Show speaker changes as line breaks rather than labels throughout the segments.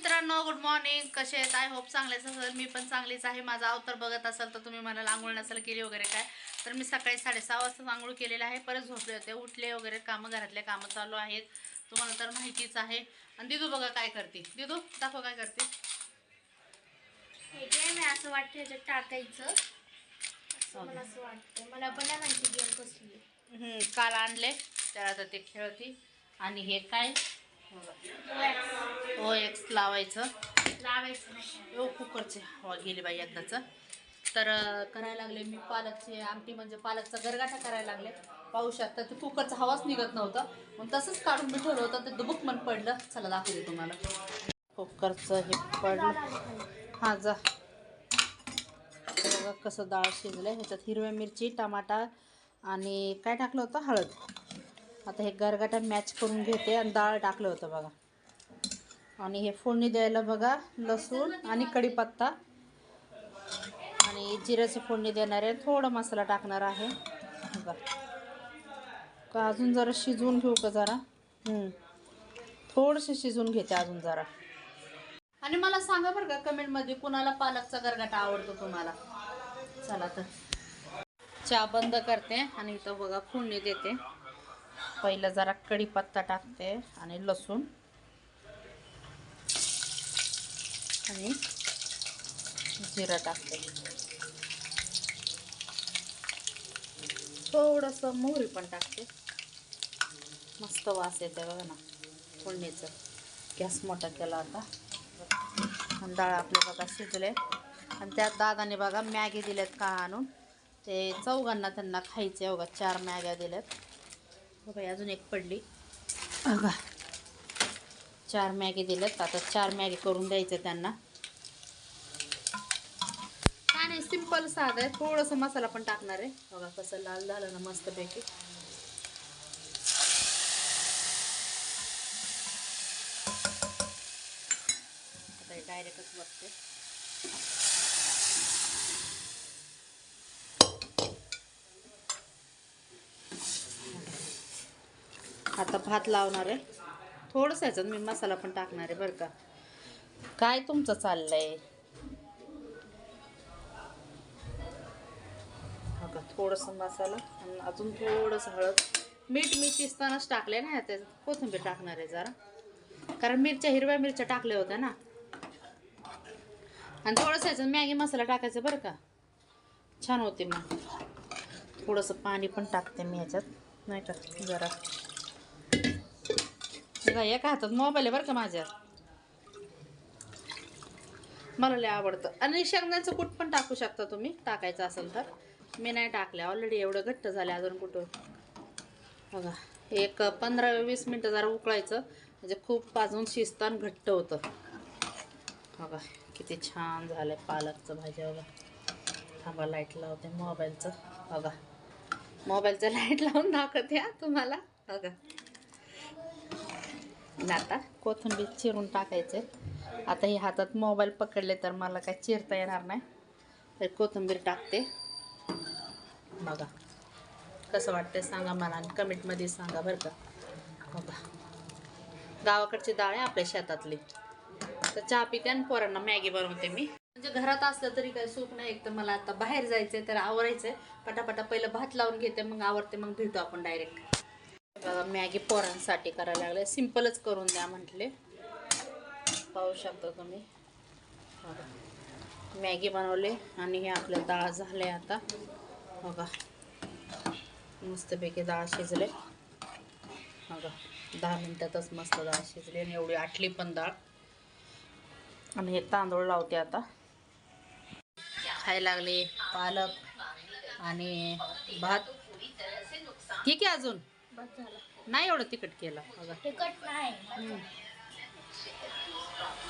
मित्रांनो good morning कसे आहेत? आय होप चांगलेच असेल. मी पण चांगलीच आहे. माझा अवतार बघत असाल तर तुम्ही मला आंघोळ नसेल केली वगैरे काय? तर मी सकाळी साडेसहा वाजता आंघोळ केलेलं आहे. परत झोपले होते. उठले वगैरे. कामं घरातले कामं चालू आहेत. तुम्हाला तर माहितीच आहे. आणि दिदू बघा काय करते. दिदू दाखव काय करते.
हे जे मी असं वाटतं ह्याच्यात टाकायचं. असं मला असं वाटतं. मला पण नाही माहिती गेम कसली
काल आणले. तर आता ते खेळती. आणि हे काय? ओ एक्स लावायचं.
लावायचं
कुकरचे. हवा गेली बाई एकदाचं. तर करायला लागले मी पालकची आमटी म्हणजे पालकचा गरगाठा करायला लागले. पाहू शकता ते कुकरचा हवाच निघत नव्हता. मग तसंच काढून मी ठेवलं होतं ते दुबुक मन पडलं. चला दाखवते तुम्हाला. कुकरचं हे पडलं. हां जा. हे कसं डाळ शिजलं ह्याच्यात हिरव्या मिरची टमाटा आणि काय टाकलं होतं? हळद. आता हे गरगाटा मॅच करून घेते आणि डाळ टाकलं होतं बघा. आणि हे फोडणी द्यायला बघा लसूण आणि कढीपत्ता. आणि जिऱ्याची फोडणी देणार आहे. थोडा मसाला टाकणार आहे. बघा. का अजून जरा शिजवून घेऊ का जरा? थोडंसं शिजवून घेते अजून जरा. आणि मला सांगा बरं का कमेंटमध्ये कुणाला पालकचा गरगाटा आवडतो तुम्हाला? चला तर. चहा बंद करते आणि इथं बघा फोडणी देते. पहिलं जरा कढीपत्ता टाकते आणि लसूण. आणि जिरा टाकते. थोडंसं मोहरी पण टाकते. मस्त वास येते बघा ना फोडणीचं. गॅस मोठा केला आता. आणि डाळ आपले बघा शिजले आणि त्यात दादाने बघा मॅगी दिल्यात का आणून. ते चौघांना त्यांना खायचे बघा चार मॅग्या दिल्यात बघा अजून एक पडली. बघा चार मॅगी दिल्यात आता चार मॅगी करून द्यायचं त्यांना. काय नाही सिंपल साधं आहे. थोडंसं मसाला पण टाकणार आहे. बघा कसं लाल झालं ना मस्तपैकी. आता हे डायरेक्टच बघते. आता भात लावणार आहे. थोडंसं ह्याच्यात मी मसाला पण टाकणार आहे बरं का. काय तुमचं चाललंय? का थोडंसं मसाला आणि अजून थोडंसं हळद. मीठ मी शिजतानाच टाकले ना त्याच्यात कोथिंबीर टाकणार आहे जरा. कारण मिरच्या हिरव्या मिरच्या टाकल्या होत्या ना. आणि थोडंसं ह्याच्यात मॅगी मसाला टाकायचा बरं का. छान होते मग. थोडंसं पाणी पण टाकते मी ह्याच्यात. नाही का जरा. बघा एका हातात मोबाईल आहे बरं का माझ्या. मला लय आवडतं. आणि शेंगदाचं कूट पण टाकू शकता तुम्ही टाकायचं असेल तर. मी नाही टाकले ऑलरेडी एवढं घट्ट झालं अजून कुठं बघा एक पंधरा वीस मिनटं जरा उकळायचं म्हणजे खूप अजून शिजतं घट्ट होतं. बघा किती छान झालं आहे पालकचं भाजी बघा. थांबा लाइट लावते मोबाईलचं बघा मोबाईलचं लाइट लावून दाखवते तुम्हाला. बघा. आणि आता कोथिंबीर चिरून टाकायचे. आता हे हातात मोबाईल पकडले तर मला काय चिरता येणार नाही. तर कोथिंबीर टाकते. बघा कसं वाटतं सांगा मला आणि कमेंटमध्ये सांगा बरं का. बघा गावाकडची डाळ आहे आपल्या शेतातली. तर चहा पिते आणि पोरांना मॅगी बनवते मी. म्हणजे घरात असलं तरी काही सुख नाही. एक तर मला आता बाहेर जायचं आहे तर आवरायचं आहे पटापटा पहिलं भात लावून घेते मग आवडते मग भेटू आपण डायरेक्ट बघा मॅगी पोरांसाठी करायला लागले. सिम्पलच करून द्या म्हटले. पाहू शकता तुम्ही. मॅगी बनवले आणि हे आपलं डाळ झाले आता. बघा. मस्तपैकी डाळ शिजले. बघा. दहा मिनटातच मस्त डाळ शिजली आणि एवढी आटली पण डाळ आणि हे तांदूळ लावते आता. खायला लागले पालक आणि भात. ठीक आहे अजून?
बस झालं.
नाही एवढं तिखट केलं. बघा
तिखट नाही.
हम्म.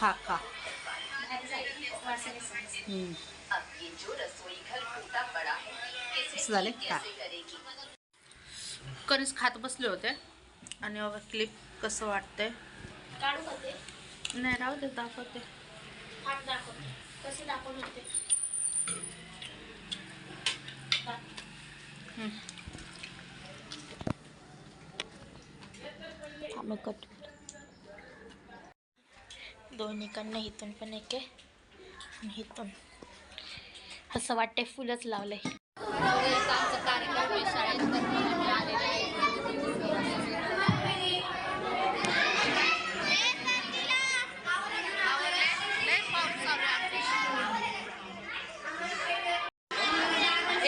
खा. असं झाले खा कणीस खात बसले होते. आणि बघा क्लिप कसं वाटतंय?
काढू का ते
नाही राहू दे दाखवते.
हात कसे दाखवत होते?
आम्ही कट
दोन्हीकडनं इथून पण एक आहे आणि इथून असं वाटतंय फुलंच लावलंय
आमचा कार्यक्रम आहे शाळेत तर म्हणून मी आलेले आहे. लय पाऊस चालू आहे आमच्या इकडे.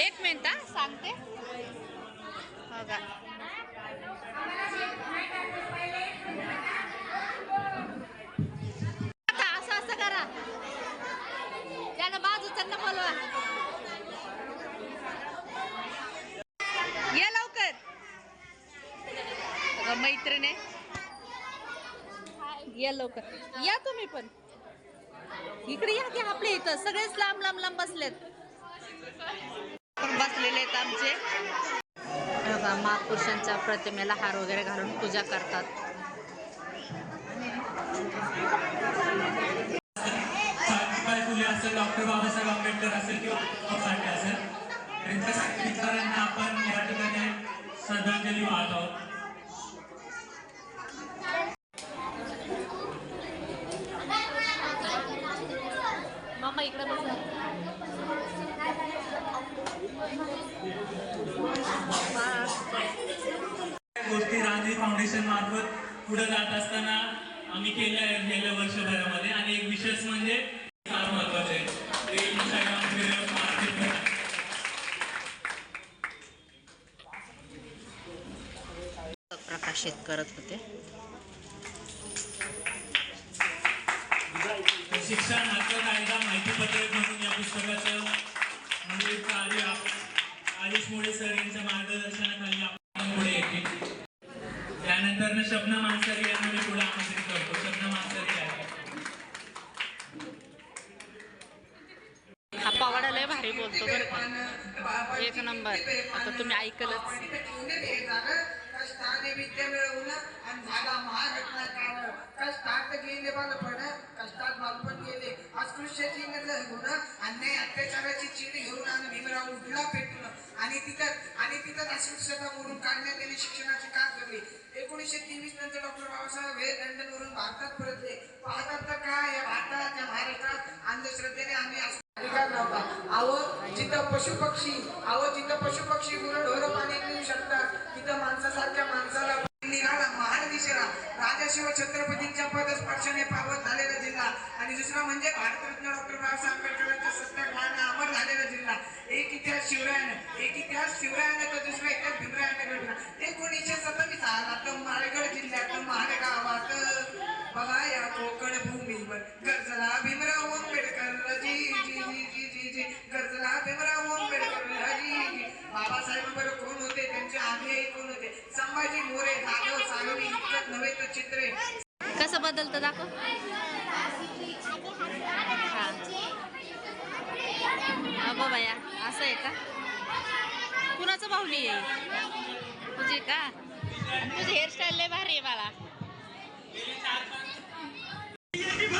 एक मिनिट हा, सांगते हो का आता असं असं करा त्याला बाजूचं बोलवा या लवकर अगं मैत्रिणी? या लवकर. या तुम्ही पण. इकडे या की आपले इथं. सगळेच लांब लांब लांब बसलेत. बसलेले आहेत आमचे. महापुरुषांच्या प्रतिमेला हार वगैरे घालून पूजा करतात.
असेल डॉक्टर बाबासाहेब आंबेडकर असेल किंवा साठे असेल त्यांच्यासारख्या विचारांना आपण या ठिकाणी श्रद्धांजली वाहत. आहोत
मामा इकडे बसा
गोष्टी रांझी फाउंडेशन मार्फत पुढे जात असताना आम्ही केल्या आहेत गेल्या वर्षभरामध्ये. आणि एक विशेष म्हणजे फार महत्त्वाचे आहे. ते इंस्टाग्राम व्हिडिओ मार्केट
प्रकाशित करत होते.
शिक्षण हक्क कायदा माहिती पत्रक म्हणून या पुस्तकाचं म्हणजे आयुष मोडे सर यांच्या मार्गदर्शनाखाली आपण पुढे येते त्यानंतर शब्न मानसरी यांना मी पुढे आमंत्रित करतो. शब्न मानसरी आहे.
हा पवाडा लय भारी बोलतो बरं का? एक नंबर. आता तुम्ही ऐकलंच.
कष्टाने विद्या मिळवून आणि झाला महारत्नाकार कष्टात गेले बालपण कष्टात बालपण गेले अस्पृश्याची गुण अन्याय अत्याचाराची चीड घेऊन आणि भीमराव उठला पेटून आणि तिथं आणि तिथं अस्पृश्यता मोडून काढण्यात आली शिक्षणाची का करली एकोणीसशे तेवीस नंतर डॉक्टर बाबासाहेब हे लंडन वरून भारतात परतले. पाहतात तर काय या भारतात महाराष्ट्रात अंधश्रद्धेने आम्ही अस्पृश्य अधिकार नव्हता अहो जिथं पशु पक्षी अहो जिथं पशु पक्षी गुरं ढोरं पाणी पिऊ शकतात तिथं माणसासारख्या माणसाला निघाला महान दिशेला राजाशिव छत्रपतींच्या पदस्पर्शाने पावत झालेला जिल्हा. आणि दुसरा म्हणजे भारतरत्न डॉक्टर बाबासाहेब आंबेडकरांच्या सत्याग्रहाने अमर झालेला जिल्हा. एक इतिहास शिवरायानं एक इतिहास शिवरायानं तर दुसरा इतिहास भीमरायानं घडला एकोणीसशे सत्तर आला तर माळगड जिल्ह्यात मालेगावात बघा या कोकण भूमीवर गरजला भीमराव आंबेडकर जी जी जी जी जी. जी गरजला भीमराव आंबेडकर जी जी बाबासाहेब कोण होते? त्यांचे आधी कोण होते. संभाजी मोरे जाधव सागरी इतकंच नव्हे तर चित्रे.
कसं बदलतं दाखव. अगो बाया असं आहे का? कुणाचं बाहुली आहे? तुझी का? तुझी हेअरस्टाईल लय भारी आहे बाळा.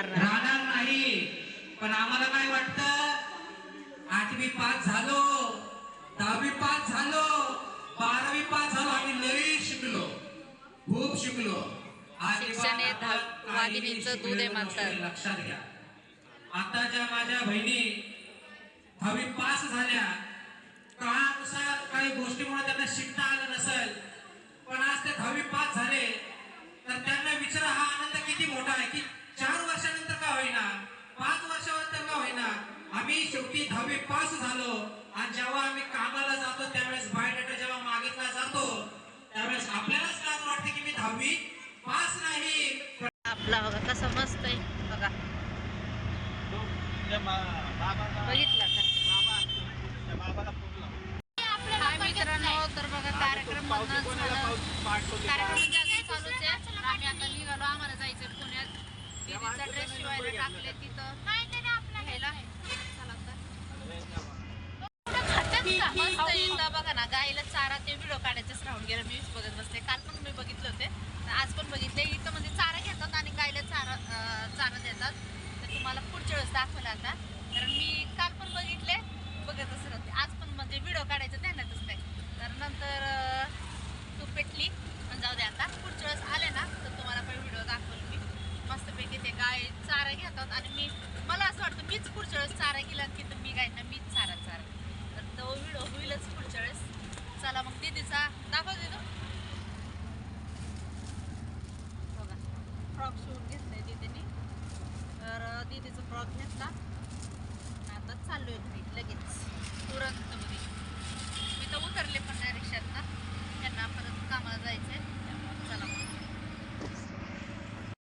राहणार नाही.
राहणार नाही. पण आम्हाला काय वाटतं? आठवी पास झालो दहावी पास झालो बारावी पास झालो आम्ही लई शिकलो. खूप शिकलो.
शिक्षण हे वाघिणीचं दूध आहे म्हणतात.
लक्षात घ्या. आता ज्या माझ्या बहिणी दहावी पास झाल्या काळानुसार काही गोष्टीमुळे त्यांना शिकता आलं नसेल पण आज ते दहावी पास झाले तर त्यांना विचारा हा आनंद किती मोठा आहे की चार वर्षानंतर का होईना? पाच वर्षानंतर का होईना? आम्ही शेवटी दहावी पास झालो. आणि जेव्हा आम्ही कामाला जातो त्यावेळेस बायोडेटा जेव्हा मागितला जातो त्यावेळेस आपल्यालाच लाज वाटते की मी दहावी पास नाही.
आपला बघा कसा मस्त आहे. बघा. बघितला का? मित्रांनो तर बघा कार्यक्रम कार्यक्रम म्हणजे चालूच आहे आम्ही आता निघालो आम्हाला जायचं पुण्यात ड्रेस शिवायला टाकले तिथं. मस्त एकदा बघा ना गाईला चारा ते व्हिडिओ काढायचंच राहून गेलं. मी बघत बसते काल पण मी बघितले होते. तर आज पण बघितले. इथं म्हणजे चारा घेतात आणि गाईला चारा चारा देतात. तर तुम्हाला पुढच्या वेळेस दाखवलं आता. कारण मी काल पण बघितले. बघतच राहते. आज पण म्हणजे व्हिडिओ काढायचं ध्यानातच नाही तर नंतर तू पेटली. पण जाऊ दे आता पुढच्या वेळेस आले ना तर तुम्हाला पण व्हिडिओ दाखवल मी मस्तपैकी ते गाय चारा घेतात आणि मी मला असं वाटतं मीच पुढच्या वेळेस चारा गेला की तर मी गायना मीच चारा चारा. तर तो व्हिडिओ होईलच पुढच्या वेळेस. चला मग दीदीचा दाखव देतो बघा फ्रॉक शिवून घेतलाय दीदीने. तर दीदीचा फ्रॉक घेतला. आता आता आहे घरी लगेच. तुरंत मध्ये मी तर उतरले पण नाही रिक्षात ना त्यांना परत कामाला जायचंय. त्यामुळे चला मग.